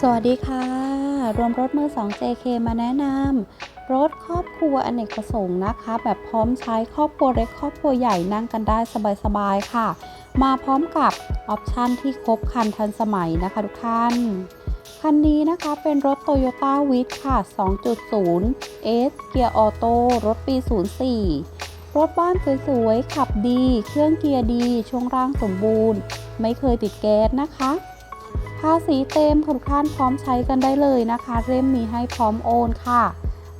สวัสดีค่ะ รวมรถมือ 2 JK มาแนะนำรถครอบครัวอเนกประสงค์นะคะ แบบพร้อมใช้ครอบครัวเล็กครอบครัวใหญ่นั่งกันได้สบายๆค่ะ มาพร้อมกับออปชันที่ครบครันทันสมัยนะคะทุกท่าน คันนี้นะคะเป็นรถ Toyota w i t ค่ะ 2.0 S เกียร์ออโต้รถปี 04 รถบ้านสวยๆ ขับดี เครื่องเกียร์ดี ช่วงล่างสมบูรณ์ ไม่เคยติดแก๊สนะคะ ภาษีเต็มทุกท่านพร้อมใช้กันได้เลยนะคะ เล่มมีให้พร้อมโอนค่ะ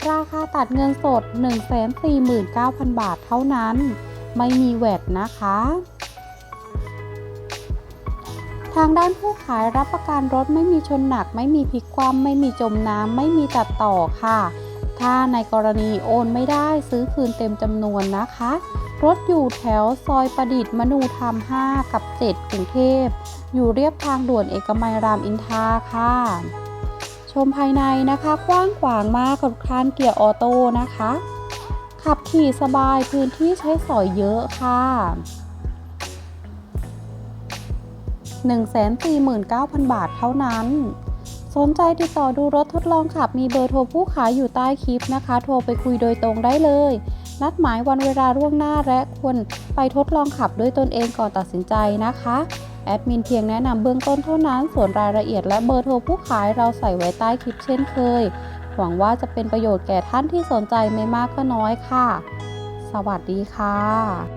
ราคาตัดเงินสด 149,000 บาทเท่านั้น ไม่มีแวดนะคะ ทางด้านผู้ขายรับประกันรถไม่มีชนหนัก ไม่มีพลิกคว่ำไม่มีจมน้ำไม่มีตัดต่อค่ะ ถ้าในกรณีโอนไม่ได้ซื้อคืนเต็มจำนวนนะคะรถอยู่แถวซอยประดิษฐ์มนูธรรม 5 กับ 7 กรุงเทพ อยู่เรียบทางด่วนเอกมัยรามอินทราค่ะ ชมภายในนะคะกว้างขวางมากกับคานเกียร์ออโต้นะคะ ขับขี่สบายพื้นที่ใช้สอยเยอะค่ะ 149,000 บาทเท่านั้น สนใจติดต่อดูรถทดลองขับมีเบอร์โทรผู้ขายอยู่ใต้คลิปนะคะ โทรไปคุยโดยตรงได้เลย นัดหมายวันเวลาล่วงหน้าและควรไปทดลองขับด้วยตนเองก่อนตัดสินใจนะคะ แอดมินเพียงแนะนำเบื้องต้นเท่านั้น ส่วนรายละเอียดและเบอร์โทรผู้ขายเราใส่ไว้ใต้คลิปเช่นเคย หวังว่าจะเป็นประโยชน์แก่ท่านที่สนใจไม่มากก็น้อยค่ะ สวัสดีค่ะ